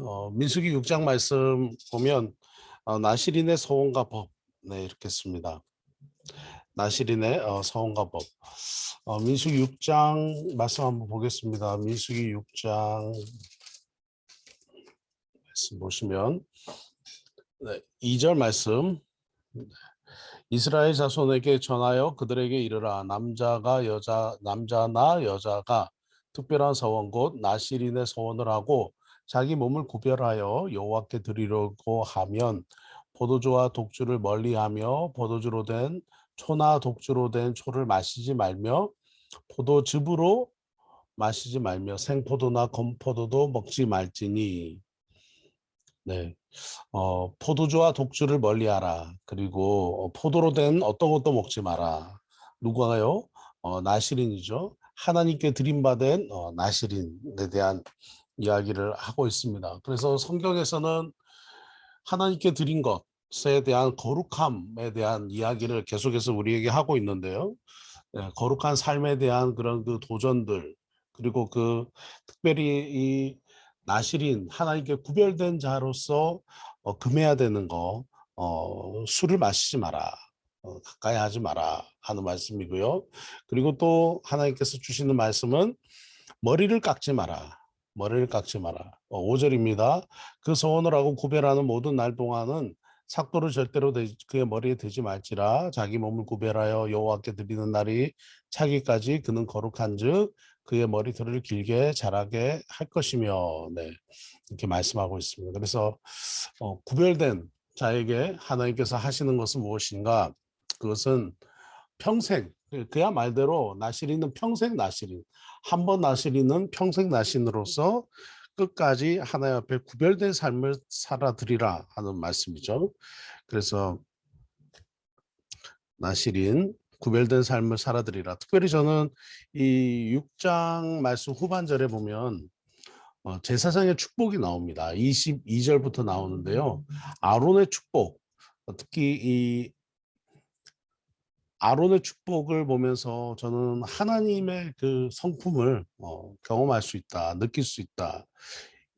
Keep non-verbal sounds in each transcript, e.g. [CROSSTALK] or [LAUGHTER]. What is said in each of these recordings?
어, 민수기 6장 말씀 보면 어, 나시린의 서원과 법 네, 이렇게 씁니다. 나시린의 어, 서원과 법. 어, 민수기 6장 말씀 한번 보겠습니다. 민수기 6장 말씀 보시면 네, 2절 말씀 이스라엘 자손에게 전하여 그들에게 이르라 남자가 여자 남자나 여자가 특별한 서원 곧 나시린의 서원을 하고 자기 몸을 구별하여 여호와께 드리려고 하면 포도주와 독주를 멀리하며 포도주로 된 초나 독주로 된 초를 마시지 말며 포도즙으로 마시지 말며 생포도나 건포도도 먹지 말지니 네. 어, 포도주와 독주를 멀리하라. 그리고 어, 포도로 된 어떤 것도 먹지 마라. 누가요? 어, 나시린이죠. 하나님께 드림받은 어, 나시린에 대한 이야기를 하고 있습니다. 그래서 성경에서는 하나님께 드린 것에 대한 거룩함에 대한 이야기를 계속해서 우리에게 하고 있는데요. 네, 거룩한 삶에 대한 그런 그 도전들 그리고 그 특별히 이 나시린 하나님께 구별된 자로서 어, 금해야 되는 거 어, 술을 마시지 마라. 어, 가까이 하지 마라 하는 말씀이고요. 그리고 또 하나님께서 주시는 말씀은 머리를 깎지 마라. 머리를 깎지 마라. 어, 5절입니다. 그 소원을 하고 구별하는 모든 날 동안은 삭도를 절대로 대- 그의 머리에 대지 말지라 자기 몸을 구별하여 여호와께 드리는 날이 차기까지 그는 거룩한즉 그의 머리털을 길게 자라게 할 것이며 네 이렇게 말씀하고 있습니다. 그래서 어, 구별된 자에게 하나님께서 하시는 것은 무엇인가? 그것은 평생 그- 그야 말대로 나시리는 평생 나시린 한 번 나시리는 평생 나신으로서 끝까지 하나님 앞에 구별된 삶을 살아드리라 하는 말씀이죠. 그래서 나시린 구별된 삶을 살아드리라. 특별히 저는 이 6장 말씀 후반절에 보면 어, 제사장의 축복이 나옵니다. 22절부터 나오는데요. 아론의 축복, 어, 특히 이 아론의 축복을 보면서 저는 하나님의 그 성품을 어, 경험할 수 있다, 느낄 수 있다.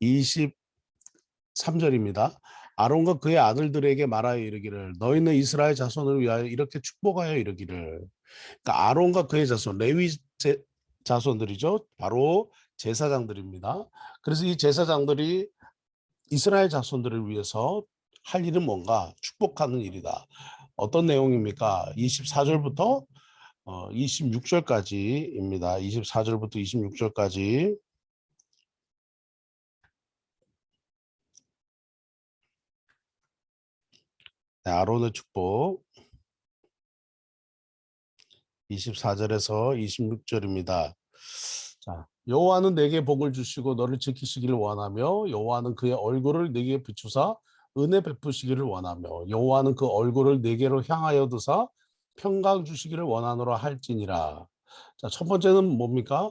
23절입니다. 아론과 그의 아들들에게 말하여 이르기를 너희는 이스라엘 자손을 위하여 이렇게 축복하여 이르기를 그러니까 아론과 그의 자손 레위 제, 자손들이죠. 바로 제사장들입니다. 그래서 이 제사장들이 이스라엘 자손들을 위해서 할 일은 뭔가 축복하는 일이다. 어떤 내용입니까? 24절부터 어, 26절까지입니다. 24절부터 26절까지 네, 아론의 축복 24절에서 26절입니다. 자, 여호와는 내게 복을 주시고 너를 지키시기를 원하며 여호와는 그의 얼굴을 내게 비추사 은혜 베푸시기를 원하며 여호와는 그 얼굴을 내게로 향하여 두사 평강 주시기를 원하노라 할지니라. 자, 첫 번째는 뭡니까?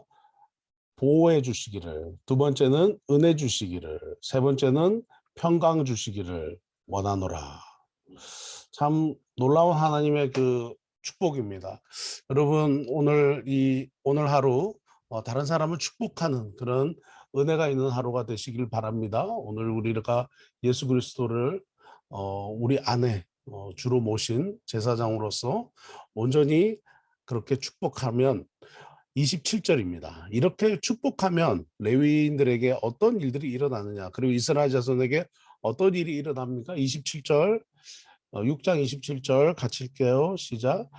보호해 주시기를, 두 번째는 은혜 주시기를, 세 번째는 평강 주시기를 원하노라. 참 놀라운 하나님의 그 축복입니다. 여러분 오늘 이 오늘 하루 어, 다른 사람을 축복하는 그런 은혜가 있는 하루가 되시길 바랍니다. 오늘 우리가 예수 그리스도를 어, 우리 안에 어, 주로 모신 제사장으로서 온전히 그렇게 축복하면 27절입니다. 이렇게 축복하면 레위인들에게 어떤 일들이 일어나느냐 그리고 이스라엘 자손에게 어떤 일이 일어납니까? 27절 어, 6장 27절 같이 읽게요. 시작.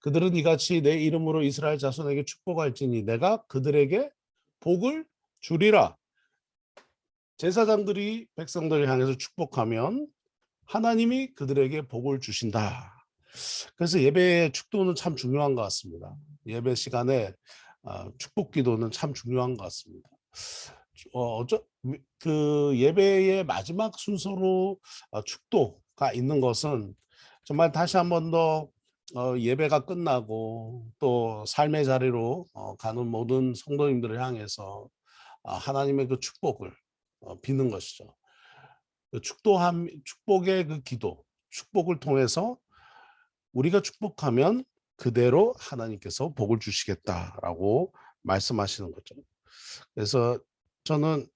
그들은 이같이 내 이름으로 이스라엘 자손에게 축복할지니 내가 그들에게 복을 주리라. 제사장들이 백성들을 향해서 축복하면 하나님이 그들에게 복을 주신다. 그래서 예배의 축도는 참 중요한 것 같습니다. 예배 시간에 아, 축복 기도는 참 중요한 것 같습니다. 어, 어쩌, 그 예배의 마지막 순서로 어, 축도 가 있는 것은 정말 다시 한 번더 어, 예배가 끝나고 또 삶의 자리로 어, 가는 모든 성도님들을 향해서 아, 하나님의 그 축복을 어, 비는 것이죠. 그 축도함, 축복의 그 기도, 축복을 통해서 우리가 축복하면 그대로 하나님께서 복을 주시겠다라고 말씀하시는 거죠. 그래서 저는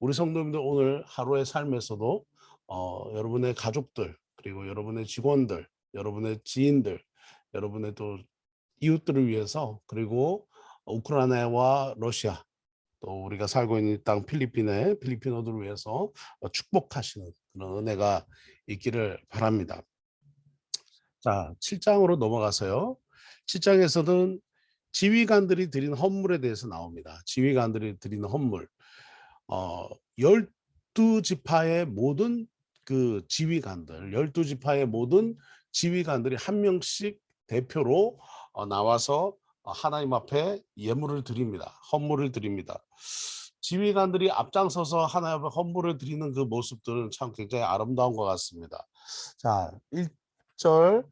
우리 성도님들 오늘 하루의 삶에서도 어, 여러분의 가족들 그리고 여러분의 직원들, 여러분의 지인들, 여러분의 또 이웃들을 위해서 그리고 우크라이나와 러시아 또 우리가 살고 있는 이땅 필리핀의 필리핀어들을 위해서 어, 축복하시는 그런 은혜가 있기를 바랍니다. 자, 7장으로 넘어가서요. 7장에서는 지휘관들이 드린 헌물에 대해서 나옵니다. 지휘관들이 드리는 헌물. 어, 12지파의 모든 그 지휘관들, 12지파의 모든 지휘관들이 한 명씩 대표로 어, 나와서 어, 하나님 앞에 예물을 드립니다. 헌물을 드립니다. 지휘관들이 앞장서서 하나님 앞에 헌물을 드리는 그 모습들은 참 굉장히 아름다운 것 같습니다. 자, 1절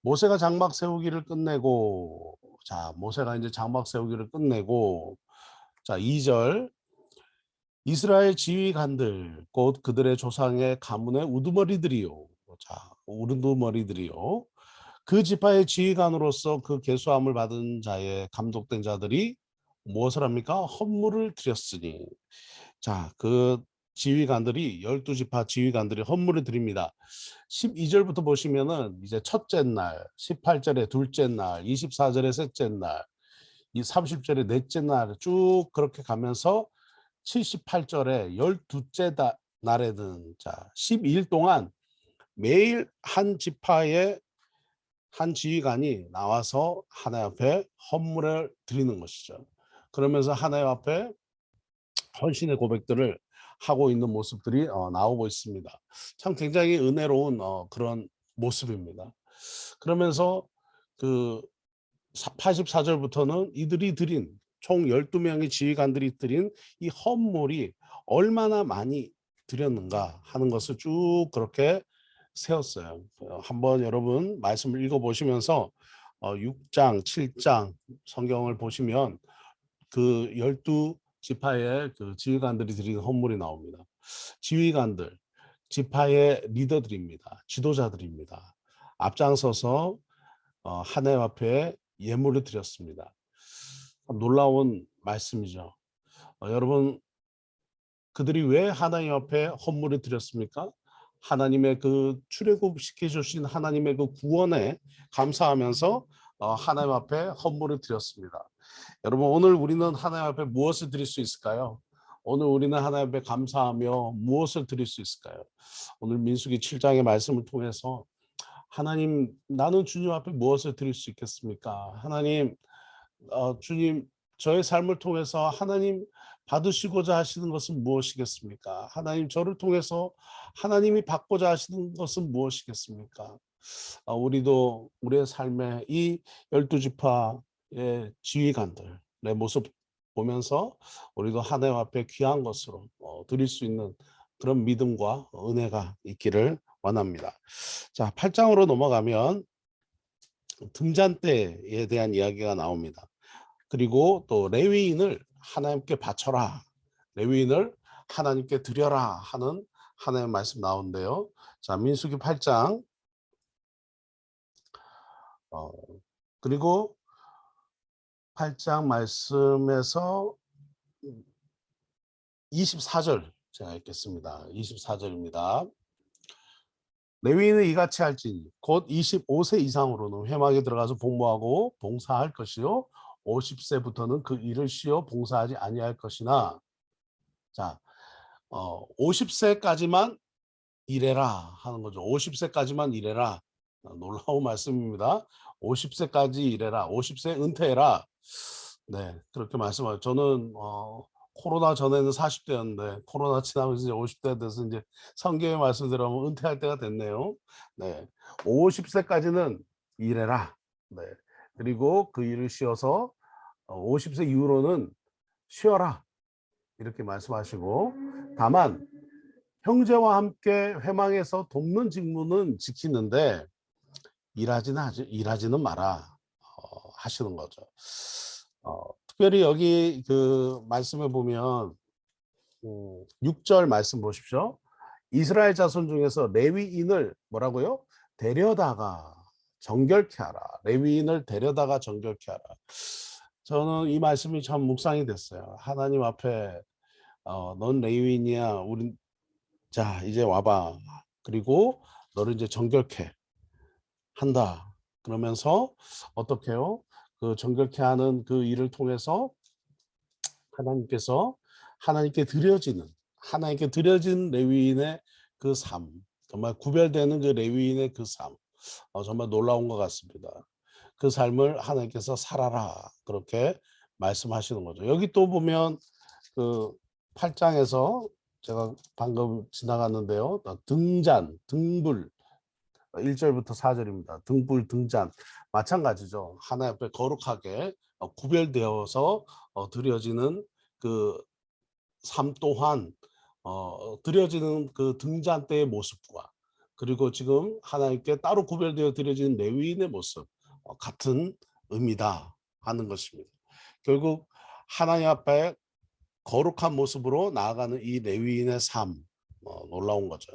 모세가 장막 세우기를 끝내고 자, 모세가 이제 장막 세우기를 끝내고 자, 2절 이스라엘 지휘관들 곧 그들의 조상의 가문의 우두머리들이요. 자, 우두머리들이요. 그 지파의 지휘관으로서 그 계수함을 받은 자의 감독된 자들이 무엇을 합니까? 헌물을 드렸으니. 자, 그 지휘관들이 열두 지파 지휘관들이 헌물을 드립니다. 12절부터 보시면은 이제 첫째 날, 18절에 둘째 날, 24절에 셋째 날, 이 30절에 넷째 날 쭉 그렇게 가면서 78절에 열두째 다- 날에는 자 12일 동안 매일 한 지파의 한 지휘관이 나와서 하나님 앞에 헌물을 드리는 것이죠. 그러면서 하나님 앞에 헌신의 고백들을 하고 있는 모습들이 어, 나오고 있습니다. 참 굉장히 은혜로운 어, 그런 모습입니다. 그러면서 그 84절부터는 이들이 드린 총 12명의 지휘관들이 드린 이 헌물이 얼마나 많이 드렸는가 하는 것을 쭉 그렇게 세웠어요. 어, 한번 여러분 말씀을 읽어보시면서 어, 6장, 7장 성경을 보시면 그 열두 지파의 그 지휘관들이 드리는 헌물이 나옵니다. 지휘관들, 지파의 리더들입니다. 지도자들입니다. 앞장서서 어, 하나님 앞에 예물을 드렸습니다. 참 놀라운 말씀이죠. 어, 여러분 그들이 왜 하나님 앞에 헌물을 드렸습니까? 하나님의 그 출애굽 시켜 주신 하나님의 그 구원에 감사하면서 어, 하나님 앞에 헌물을 드렸습니다. 여러분 오늘 우리는 하나님 앞에 무엇을 드릴 수 있을까요? 오늘 우리는 하나님 앞에 감사하며 무엇을 드릴 수 있을까요? 오늘 민수기 7장의 말씀을 통해서 하나님 나는 주님 앞에 무엇을 드릴 수 있겠습니까? 하나님 어, 주님 저의 삶을 통해서 하나님 받으시고자 하시는 것은 무엇이겠습니까? 하나님 저를 통해서 하나님이 받고자 하시는 것은 무엇이겠습니까? 아, 우리도 우리의 삶에 이 열두 지파의 지휘관들의 모습 보면서 우리도 하나님 앞에 귀한 것으로 어, 드릴 수 있는 그런 믿음과 은혜가 있기를 원합니다. 자, 8장으로 넘어가면 등잔 때에 대한 이야기가 나옵니다. 그리고 또 레위인을 하나님께 바쳐라. 레위인을 하나님께 드려라 하는 하나님의 말씀 나오는데요. 자, 민수기 8장 어, 그리고 8장 말씀에서 24절 제가 읽겠습니다. 24절입니다. 레위인은 이같이 할지니 곧 25세 이상으로는 회막에 들어가서 복무하고 봉사할 것이요 50세부터는 그 일을 쉬어 봉사하지 아니할 것이나 자 어, 50세까지만 일해라 하는 거죠. 50세까지만 일해라. 어, 놀라운 [LAUGHS] 말씀입니다. 50세까지 일해라. 50세 은퇴해라. 네, 그렇게 말씀하죠. 저는 어, 코로나 전에는 40대였는데 코로나 지나고 이제 50대 돼서 이제 성경의 말씀대로 은퇴할 때가 됐네요. 네, 50세까지는 일해라. 네, 그리고 그 일을 쉬어서 50세 이후로는 쉬어라. 이렇게 말씀하시고 다만 형제와 함께 회망에서 돕는 직무는 지키는데 일하지는 하지, 일하지는 마라 어, 하시는 거죠. 어, 특별히 여기 그 말씀을 보면 음, 6절 말씀 보십시오. 이스라엘 자손 중에서 레위인을 뭐라고요? 데려다가 정결케 하라. 레위인을 데려다가 정결케 하라. 저는 이 말씀이 참 묵상이 됐어요. 하나님 앞에 어, 넌 레위인이야. 우린 자 이제 와봐. 그리고 너를 이제 정결케 한다. 그러면서 어떻게요? 그 정결케 하는 그 일을 통해서 하나님께서 하나님께 드려지는 하나님께 드려진 레위인의 그 삶, 정말 구별되는 그 레위인의 그 삶, 어, 정말 놀라운 것 같습니다. 그 삶을 하나님께서 살아라 그렇게 말씀하시는 거죠. 여기 또 보면 그 8장에서 제가 방금 지나갔는데요. 등잔, 등불 1절부터 4절입니다. 등불, 등잔 마찬가지죠. 하나 옆에 거룩하게 어, 구별되어서 어, 드려지는 그 삶 또한 어, 드려지는 그 등잔대의 모습과 그리고 지금 하나님께 따로 구별되어 드려지는 레위인의 모습 어, 같은 의미다 하는 것입니다. 결국 하나님 앞에 거룩한 모습으로 나아가는 이 레위인의 삶 어, 놀라운 거죠.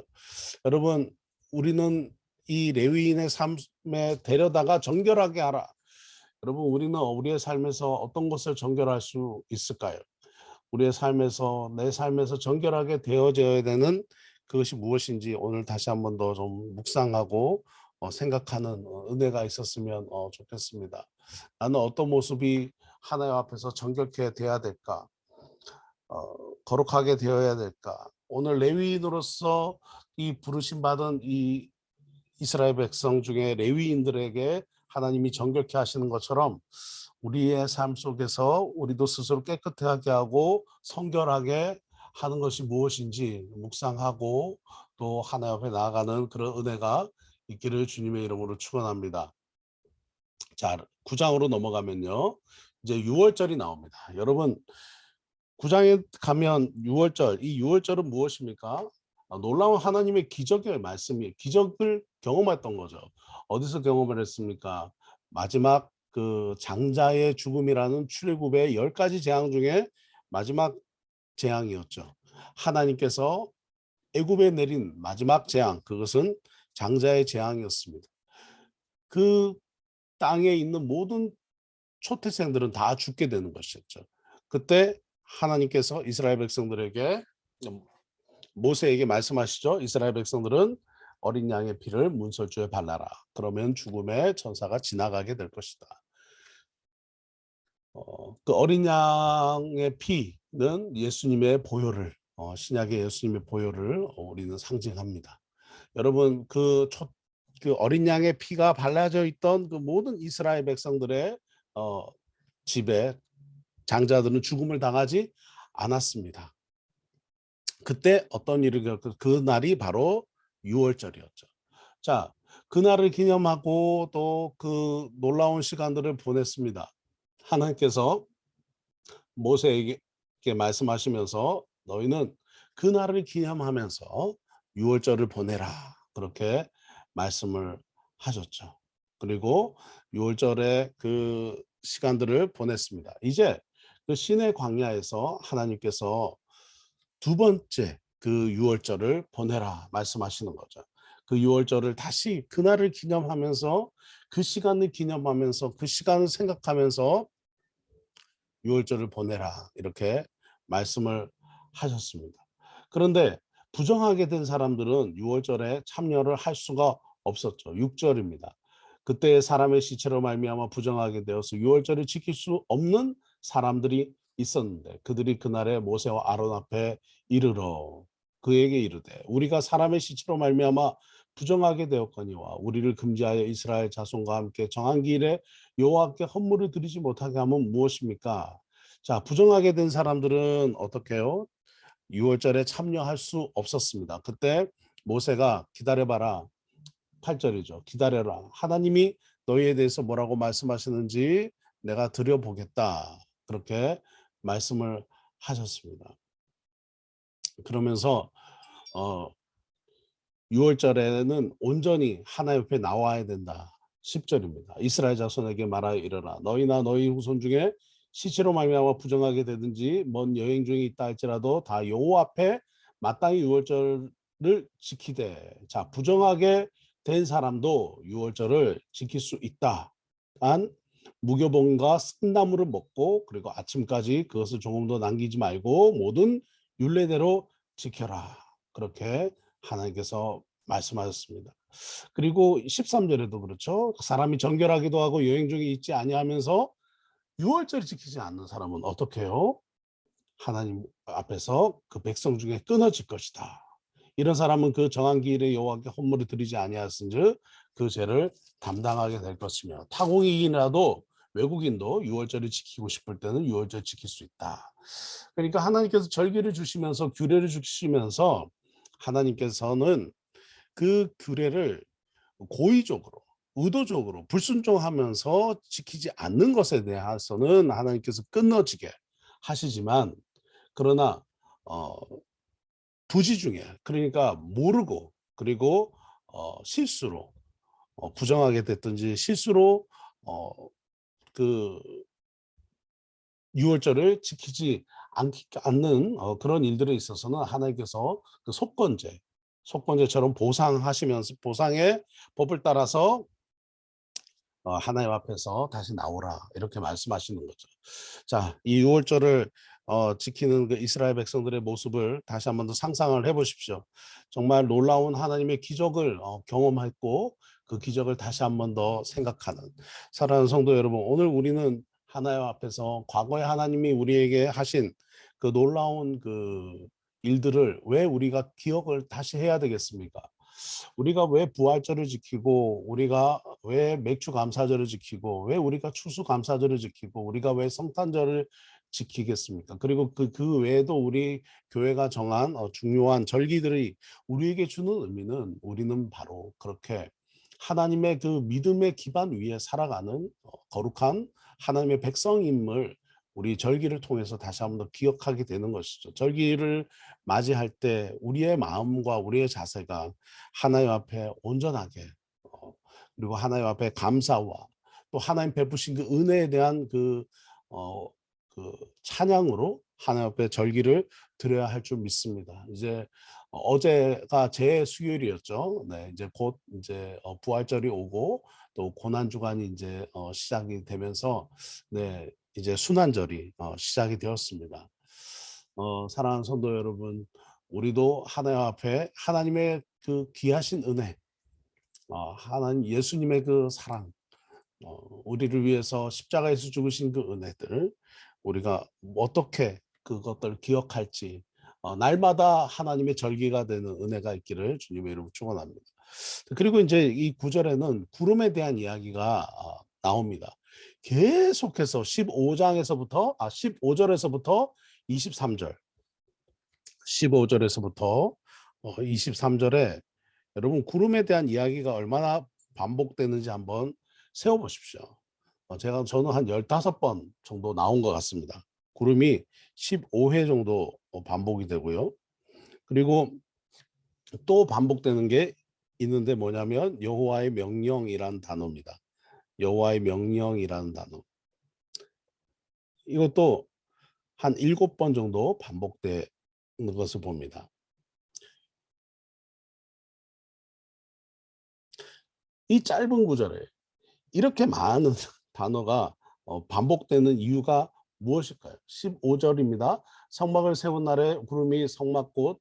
여러분 우리는 이 레위인의 삶에 데려다가 정결하게 하라. 여러분 우리는 우리의 삶에서 어떤 것을 정결할 수 있을까요? 우리의 삶에서 내 삶에서 정결하게 되어져야 되는 그것이 무엇인지 오늘 다시 한 번 더 좀 묵상하고 어, 생각하는 어, 은혜가 있었으면 어, 좋겠습니다. 나는 어떤 모습이 하나님 앞에서 정결케 되어야 될까? 어, 거룩하게 되어야 될까? 오늘 레위인으로서 이 부르심 받은 이 이스라엘 백성 중에 레위인들에게 하나님이 정결케 하시는 것처럼 우리의 삶 속에서 우리도 스스로 깨끗하게 하고 성결하게 하는 것이 무엇인지 묵상하고 또 하나님 앞에 나아가는 그런 은혜가 있기를 주님의 이름으로 축원합니다. 자, 9장으로 넘어가면요. 이제 6월절이 나옵니다. 여러분 9장에 가면 6월절, 이 6월절은 무엇입니까? 아, 놀라운 하나님의 기적의 말씀이 기적을 경험했던 거죠. 어디서 경험을 했습니까? 마지막 그 장자의 죽음이라는 출애굽의 열 가지 재앙 중에 마지막 재앙이었죠. 하나님께서 애굽에 내린 마지막 재앙 그것은 장자의 재앙이었습니다. 그 땅에 있는 모든 초태생들은 다 죽게 되는 것이었죠. 그때 하나님께서 이스라엘 백성들에게 모세에게 말씀하시죠. 이스라엘 백성들은 어린 양의 피를 문설주에 발라라. 그러면 죽음의 천사가 지나가게 될 것이다. 어, 그 어린 양의 피 는 예수님의 보혈을 어, 신약의 예수님의 보혈을 어, 우리는 상징합니다. 여러분 그, 초, 그 어린 양의 피가 발라져 있던 그 모든 이스라엘 백성들의 어, 집에 장자들은 죽음을 당하지 않았습니다. 그때 어떤 일을 겪그 그날이 바로 6월절이었죠. 자, 그날을 기념하고 또 그 놀라운 시간들을 보냈습니다. 하나님께서 모세에게 말씀하시면서 너희는 그날을 기념하면서 6월절을 보내라. 그렇게 말씀을 하셨죠. 그리고 6월절에 그 시간들을 보냈습니다. 이제 그 신의 광야에서 하나님께서 두 번째 그 6월절을 보내라 말씀하시는 거죠. 그 6월절을 다시 그날을 기념하면서 그 시간을 기념하면서 그 시간을 생각하면서 6월절을 보내라 이렇게 말씀을 하셨습니다. 그런데 부정하게 된 사람들은 6월절에 참여를 할 수가 없었죠. 6절입니다. 그때 사람의 시체로 말미암아 부정하게 되어서 6월절을 지킬 수 없는 사람들이 있었는데 그들이 그날에 모세와 아론 앞에 이르러 그에게 이르되 우리가 사람의 시체로 말미암아 부정하게 되었거니와 우리를 금지하여 이스라엘 자손과 함께 정한 길에 여호와께 헌물을 드리지 못하게 하면 무엇입니까? 자 부정하게 된 사람들은 어떻게 해요? 6월절에 참여할 수 없었습니다. 그때 모세가 기다려봐라 8절이죠. 기다려라. 하나님이 너희에 대해서 뭐라고 말씀하시는지 내가 들여보겠다. 그렇게 말씀을 하셨습니다. 그러면서 어 6월절에는 온전히 하나 옆에 나와야 된다. 10절입니다. 이스라엘 자손에게 말하여 이르라 너희나 너희 후손 중에 시체로 말미암아 부정하게 되든지 먼 여행 중에 있다 할지라도 다 여호와 앞에 마땅히 6월절을 지키되 자 부정하게 된 사람도 6월절을 지킬 수 있다. 단 무교봉과 쓴나물을 먹고 그리고 아침까지 그것을 조금도 남기지 말고 모든 율례대로 지켜라. 그렇게 하나님께서 말씀하셨습니다. 그리고 13절에도 그렇죠. 사람이 정결하기도 하고 여행 중에 있지 아니하면서 유월절을 지키지 않는 사람은 어떻게 해요? 하나님 앞에서 그 백성 중에 끊어질 것이다. 이런 사람은 그 정한 기일에 여호와께 헌물을 드리지 아니하였은즉 그 죄를 담당하게 될 것이며 타국이라도 외국인도 유월절을 지키고 싶을 때는 유월절 지킬 수 있다. 그러니까 하나님께서 절기를 주시면서 규례를 주시면서 하나님께서는 그 규례를 고의적으로 의도적으로 불순종하면서 지키지 않는 것에 대해서는 하나님께서 끊어지게 하시지만 그러나 어 부지 중에 그러니까 모르고 그리고 어 실수로 어 부정하게 됐든지 실수로 어 그 유월절을 지키지 않기, 않는 어, 그런 일들에 있어서는 하나님께서 그 속건제, 속건제처럼 보상하시면서 보상의 법을 따라서 어, 하나님 앞에서 다시 나오라 이렇게 말씀하시는 거죠. 자, 이 유월절을 어, 지키는 그 이스라엘 백성들의 모습을 다시 한번 더 상상을 해보십시오. 정말 놀라운 하나님의 기적을 어, 경험했고 그 기적을 다시 한번 더 생각하는 사랑하는 성도 여러분, 오늘 우리는 하나님 앞에서 과거에 하나님이 우리에게 하신 그 놀라운 그 일들을 왜 우리가 기억을 다시 해야 되겠습니까? 우리가 왜 부활절을 지키고 우리가 왜 맥주 감사절을 지키고 왜 우리가 추수 감사절을 지키고 우리가 왜 성탄절을 지키겠습니까? 그리고 그, 그 외에도 우리 교회가 정한 어, 중요한 절기들이 우리에게 주는 의미는 우리는 바로 그렇게 하나님의 그 믿음의 기반 위에 살아가는 어, 거룩한 하나님의 백성임을 우리 절기를 통해서 다시 한번 더 기억하게 되는 것이죠. 절기를 맞이할 때 우리의 마음과 우리의 자세가 하나님 앞에 온전하게 어, 그리고 하나님 앞에 감사와 또 하나님 베푸신 그 은혜에 대한 그, 어, 그 찬양으로 하나님 앞에 절기를 드려야 할 줄 믿습니다. 이제 어제가 제 수요일이었죠. 네, 이제 곧 이제 어, 부활절이 오고 또 고난 주간이 이제 어, 시작이 되면서 네, 이제 순환절이 어, 시작이 되었습니다. 어, 사랑하는 성도 여러분, 우리도 하나님 앞에 하나님의 그 귀하신 은혜, 어, 하나님 예수님의 그 사랑, 어, 우리를 위해서 십자가에서 죽으신 그 은혜들, 우리가 어떻게 그것들 기억할지 어, 날마다 하나님의 절기가 되는 은혜가 있기를 주님의 이름으로 축원합니다. 그리고 이제 이 구절에는 구름에 대한 이야기가 어, 나옵니다. 계속해서 15장에서부터 아 15절에서부터 23절 15절에서부터 어, 23절에 여러분 구름에 대한 이야기가 얼마나 반복되는지 한번 세워 보십시오. 어, 제가 저는 한 15번 정도 나온 것 같습니다. 구름이 15회 정도 어, 반복이 되고요. 그리고 또 반복되는 게 있는데 뭐냐면 여호와의 명령이란 단어입니다. 여호와의 명령이라는 단어. 이것도 한 일곱 번 정도 반복되는 것을 봅니다. 이 짧은 구절에 이렇게 많은 [LAUGHS] 단어가 어, 반복되는 이유가 무엇일까요? 15절입니다. 성막을 세운 날에 구름이 성막꽃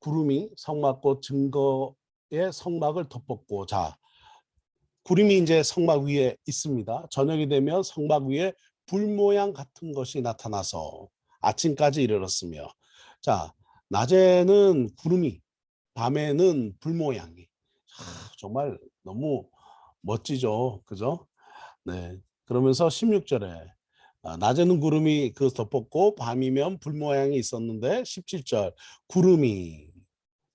구름이 성막꽃 증거의 성막을 덮었고 자 구름이 이제 성막 위에 있습니다. 저녁이 되면 성막 위에 불 모양 같은 것이 나타나서 아침까지 이르렀으며 자 낮에는 구름이 밤에는 불 모양이. 아, 정말 너무 멋지죠. 그죠? 네. 그러면서 16절에 아, 낮에는 구름이 그 덮었고 밤이면 불 모양이 있었는데 17절 구름이.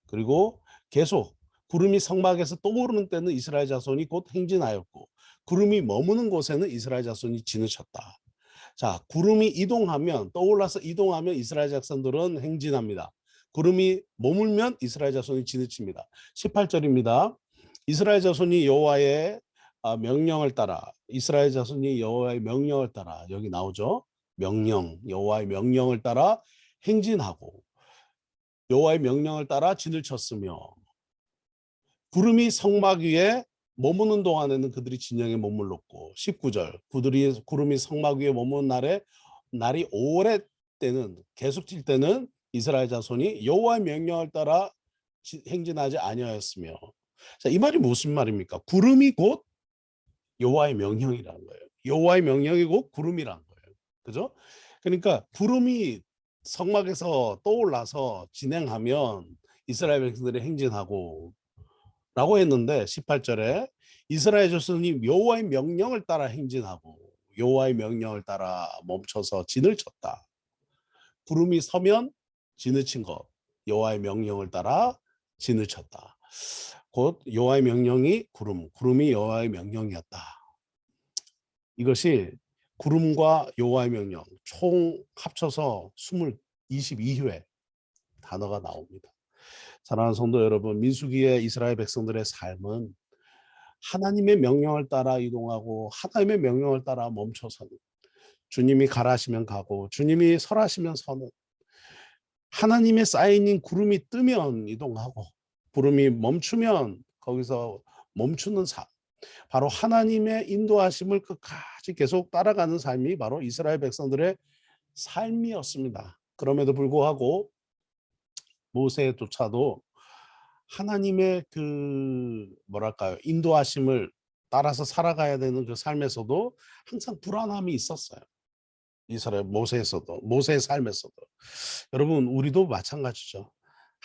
그리고 계속 구름이 성막에서 떠오르는 때는 이스라엘 자손이 곧 행진하였고 구름이 머무는 곳에는 이스라엘 자손이 지느셨다. 자, 구름이 이동하면 떠올라서 이동하면 이스라엘 자손들은 행진합니다. 구름이 머물면 이스라엘 자손이 지느칩니다. 18절입니다. 이스라엘 자손이 여호와의 아, 명령을 따라 이스라엘 자손이 여호와의 명령을 따라 여기 나오죠. 명령 여호와의 명령을 따라 행진하고 여호와의 명령을 따라 진을 쳤으며 구름이 성막 위에 머무는 동안에는 그들이 진영에 머물렀고 19절 구들이 구름이 성막 위에 머무는 날에 날이 오래 때는 계속 칠 때는 이스라엘 자손이 여호와의 명령을 따라 지- 행진하지 아니하였으며 자, 이 말이 무슨 말입니까? 구름이 곧 여호와의 명령이라는 거예요. 여호와의 명령이 곧 구름이라는 거예요. 그죠? 그러니까 구름이 성막에서 떠올라서 진행하면 이스라엘 백성들이 행진하고 라고 했는데 18절에 이스라엘 자손이 여호와의 명령을 따라 행진하고 여호와의 명령을 따라 멈춰서 진을 쳤다. 구름이 서면 진을 친 것. 여호와의 명령을 따라 진을 쳤다. 곧 여호와의 명령이 구름, 구름이 여호와의 명령이었다. 이것이 구름과 여호와의 명령 총 합쳐서 20, 22회 단어가 나옵니다. 사랑하는 성도 여러분, 민수기의 이스라엘 백성들의 삶은 하나님의 명령을 따라 이동하고 하나님의 명령을 따라 멈춰서는 주님이 가라시면 가고 주님이 설하시면 서는 하나님의 사인인 구름이 뜨면 이동하고 구름이 멈추면 거기서 멈추는 삶 바로 하나님의 인도하심을 끝까지 계속 따라가는 삶이 바로 이스라엘 백성들의 삶이었습니다. 그럼에도 불구하고 모세조차도 하나님의 그 뭐랄까요 인도하심을 따라서 살아가야 되는 그 삶에서도 항상 불안함이 있었어요. 이스라엘 모세에서도 모세의 삶에서도 여러분 우리도 마찬가지죠.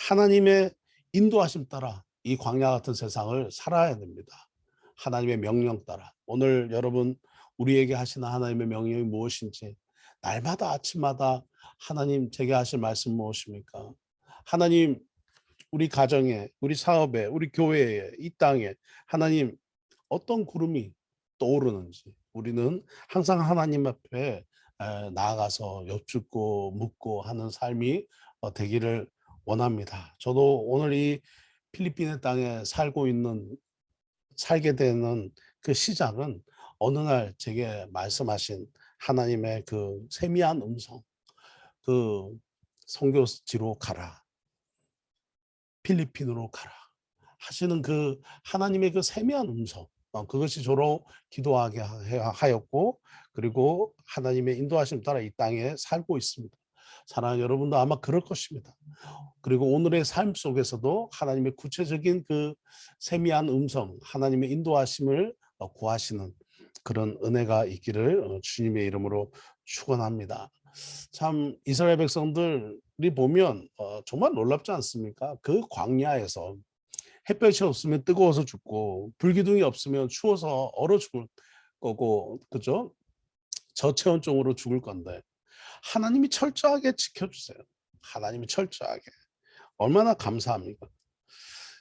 하나님의 인도하심 따라 이 광야 같은 세상을 살아야 됩니다. 하나님의 명령 따라 오늘 여러분 우리에게 하시는 하나님의 명령이 무엇인지 날마다 아침마다 하나님 제게 하실 말씀 무엇입니까? 하나님 우리 가정에 우리 사업에 우리 교회에 이 땅에 하나님 어떤 구름이 떠오르는지 우리는 항상 하나님 앞에 에, 나아가서 여쭙고 묻고 하는 삶이 어, 되기를 원합니다. 저도 오늘 이 필리핀의 땅에 살고 있는 살게 되는 그 시작은 어느 날 제게 말씀하신 하나님의 그 세미한 음성 그 선교지로 가라 필리핀으로 가라 하시는 그 하나님의 그 세미한 음성 어, 그것이 저로 기도하게 하- 하였고 그리고 하나님의 인도하심 따라 이 땅에 살고 있습니다. 사랑하는 여러분도 아마 그럴 것입니다. 그리고 오늘의 삶 속에서도 하나님의 구체적인 그 세미한 음성, 하나님의 인도하심을 어, 구하시는 그런 은혜가 있기를 어, 주님의 이름으로 축원합니다. 참 이스라엘 백성들이 보면 어, 정말 놀랍지 않습니까? 그 광야에서 햇볕이 없으면 뜨거워서 죽고 불기둥이 없으면 추워서 얼어 죽을 거고 그죠? 저체온증으로 죽을 건데 하나님이 철저하게 지켜주세요. 하나님이 철저하게 얼마나 감사합니까?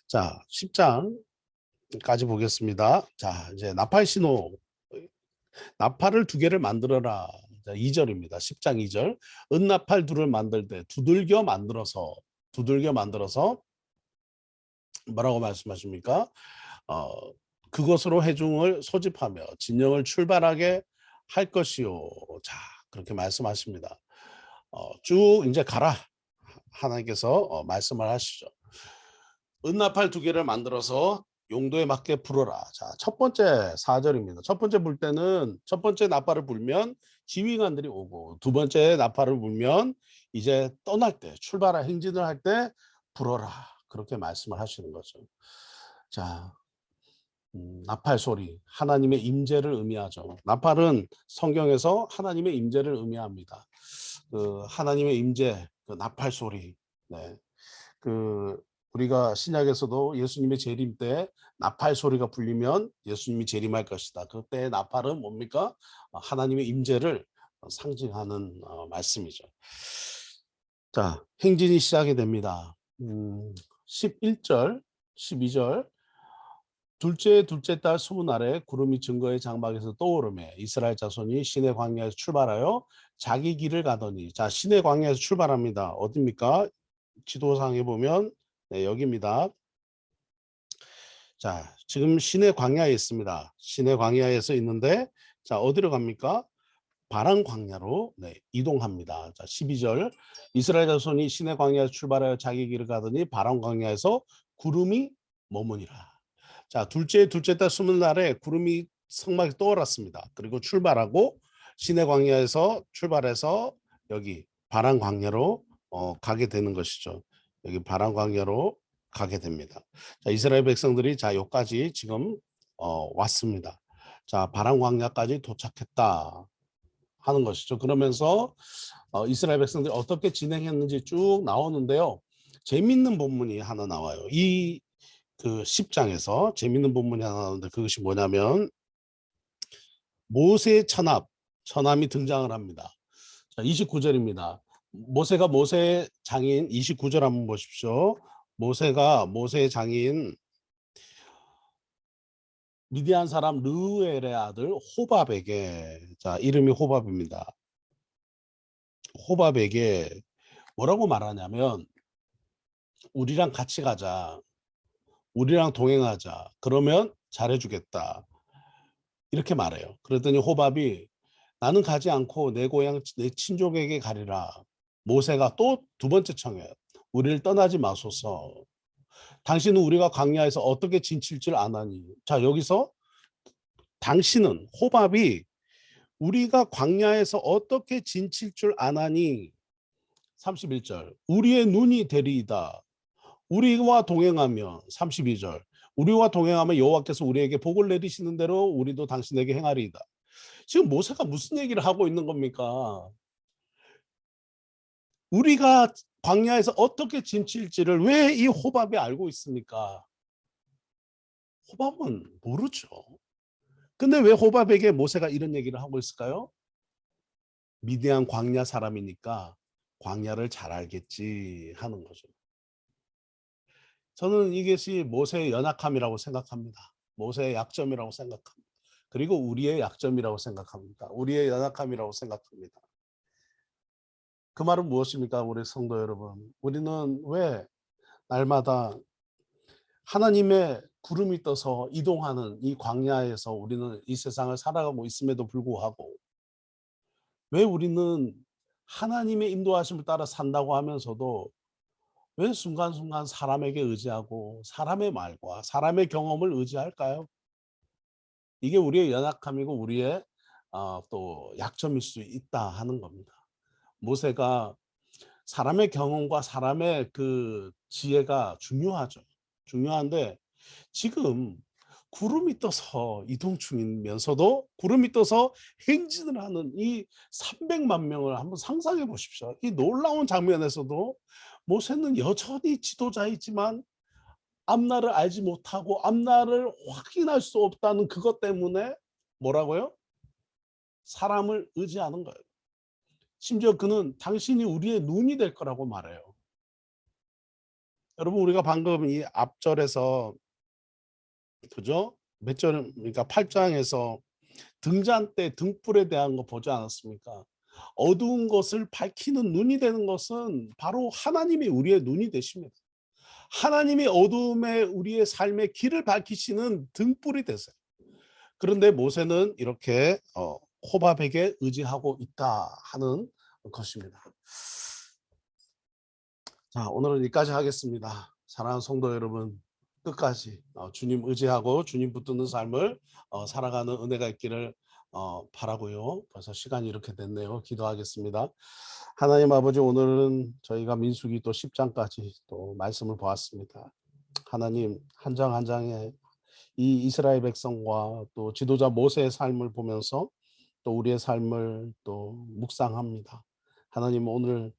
자 10장까지 보겠습니다. 자 이제 나팔 신호 나팔을 두 개를 만들어라. 2절입니다. 10장 2절. 은나팔 둘을 만들 때 두들겨 만들어서 두들겨 만들어서 뭐라고 말씀하십니까? 어, 그것으로 해중을 소집하며 진영을 출발하게 할 것이요. 자, 그렇게 말씀하십니다. 어, 쭉 이제 가라. 하나님께서 어, 말씀을 하시죠. 은나팔 두 개를 만들어서 용도에 맞게 불어라. 자, 첫 번째 사절입니다. 첫 번째 불 때는 첫 번째 나팔을 불면 지휘관들이 오고 두 번째 나팔을 불면 이제 떠날 때 출발할 행진을 할 때 불어라. 그렇게 말씀을 하시는 거죠. 자, 음, 나팔 소리 하나님의 임재를 의미하죠. 나팔은 성경에서 하나님의 임재를 의미합니다. 그 하나님의 임재, 그 나팔 소리. 네. 그 우리가 신약에서도 예수님의 재림 때 나팔 소리가 불리면 예수님이 재림할 것이다. 그때 나팔은 뭡니까? 어, 하나님의 임재를 상징하는 어, 말씀이죠. 자, 행진이 시작이 됩니다. 음, 11절, 12절. 둘째 둘째 달 스무 날에 구름이 증거의 장막에서 떠오르매 이스라엘 자손이 시내 광야에서 출발하여 자기 길을 가더니 자 시내 광야에서 출발합니다. 어디입니까? 지도상에 보면 네, 여기입니다. 자, 지금 시내 광야에 있습니다. 시내 광야에서 있는데 자, 어디로 갑니까? 바람 광야로 네, 이동합니다. 자, 12절 이스라엘 자손이 시내 광야에서 출발하여 자기 길을 가더니 바람 광야에서 구름이 머무니라. 자, 둘째 둘째 달 스무 날에 구름이 성막에 떠올랐습니다. 그리고 출발하고 시내 광야에서 출발해서 여기 바람 광야로 어, 가게 되는 것이죠. 여기 바람 광야로 가게 됩니다. 자, 이스라엘 백성들이 자 여기까지 지금 어, 왔습니다. 자, 바람 광야까지 도착했다 하는 것이죠. 그러면서 어, 이스라엘 백성들이 어떻게 진행했는지 쭉 나오는데요. 재밌는 본문이 하나 나와요. 이 그 10장에서 재밌는 본문이 하나 나오는데 그것이 뭐냐면 모세 천합, 천함이 등장을 합니다. 자, 29절입니다. 모세가 모세 장인 29절 한번 보십시오. 모세가 모세 장인 미디안 사람 르우엘의 아들 호밥에게 자 이름이 호밥입니다. 호밥에게 뭐라고 말하냐면 우리랑 같이 가자. 우리랑 동행하자. 그러면 잘해주겠다. 이렇게 말해요. 그랬더니 호밥이 나는 가지 않고 내 고향 내 친족에게 가리라. 모세가 또 두 번째 청해요. 우리를 떠나지 마소서. 당신은 우리가 광야에서 어떻게 진칠 줄 아나니. 자 여기서 당신은 호밥이 우리가 광야에서 어떻게 진칠 줄 아나니 31절 우리의 눈이 되리이다 우리와 동행하며 32절 우리와 동행하며 여호와께서 우리에게 복을 내리시는 대로 우리도 당신에게 행하리이다 지금 모세가 무슨 얘기를 하고 있는 겁니까 우리가 광야에서 어떻게 진칠지를 왜 이 호밥이 알고 있습니까 호밥은 모르죠 근데 왜 호밥에게 모세가 이런 얘기를 하고 있을까요? 미디안 광야 사람이니까 광야를 잘 알겠지 하는 거죠. 저는 이것이 모세의 연약함이라고 생각합니다. 모세의 약점이라고 생각합니다. 그리고 우리의 약점이라고 생각합니다. 우리의 연약함이라고 생각합니다. 그 말은 무엇입니까? 우리 성도 여러분. 우리는 왜 날마다 하나님의 구름이 떠서 이동하는 이 광야에서 우리는 이 세상을 살아가고 있음에도 불구하고 왜 우리는 하나님의 인도하심을 따라 산다고 하면서도 왜 순간순간 사람에게 의지하고 사람의 말과 사람의 경험을 의지할까요? 이게 우리의 연약함이고 우리의 어, 또 약점일 수 있다 하는 겁니다. 모세가 사람의 경험과 사람의 그 지혜가 중요하죠. 중요한데 지금 구름이 떠서 이동 중이면서도 구름이 떠서 행진을 하는 이 300만 명을 한번 상상해 보십시오. 이 놀라운 장면에서도 모세는 여전히 지도자이지만 앞날을 알지 못하고 앞날을 확인할 수 없다는 그것 때문에 뭐라고요? 사람을 의지하는 거예요. 심지어 그는 당신이 우리의 눈이 될 거라고 말해요. 여러분 우리가 방금 이 앞절에서 그죠? 몇 절, 그러니까 8장에서 등잔 때 등불에 대한 거 보지 않았습니까? 어두운 것을 밝히는 눈이 되는 것은 바로 하나님이 우리의 눈이 되십니다. 하나님이 어두움에 우리의 삶의 길을 밝히시는 등불이 되세요. 그런데 모세는 이렇게 어, 호밥에게 의지하고 있다 하는 것입니다. 자, 오늘은 여기까지 하겠습니다. 사랑하는 성도 여러분, 끝까지 어, 주님 의지하고 주님 붙드는 삶을 어, 살아가는 은혜가 있기를 어, 바라고요. 벌써 시간이 이렇게 됐네요. 기도하겠습니다. 하나님 아버지 오늘은 저희가 민수기 또 10장까지 또 말씀을 보았습니다. 하나님 한 장 한 장에 이 이스라엘 백성과 또 지도자 모세의 삶을 보면서 또 우리의 삶을 또 묵상합니다. 하나님 오늘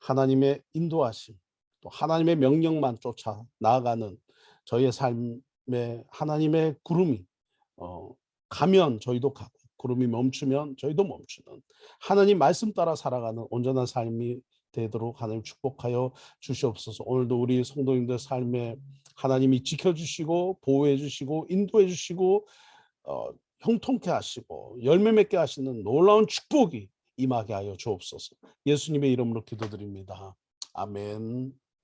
하나님의 인도하심 또 하나님의 명령만 쫓아 나아가는 저희의 삶에 하나님의 구름이 어, 가면 저희도 가고 구름이 멈추면 저희도 멈추는 하나님 말씀 따라 살아가는 온전한 삶이 되도록 하나님 축복하여 주시옵소서. 오늘도 우리 성도님들 삶에 하나님이 지켜주시고 보호해 주시고 인도해 주시고 어, 형통케 하시고 열매 맺게 하시는 놀라운 축복이 임하게 하여 주옵소서. 예수님의 이름으로 기도드립니다. 아멘.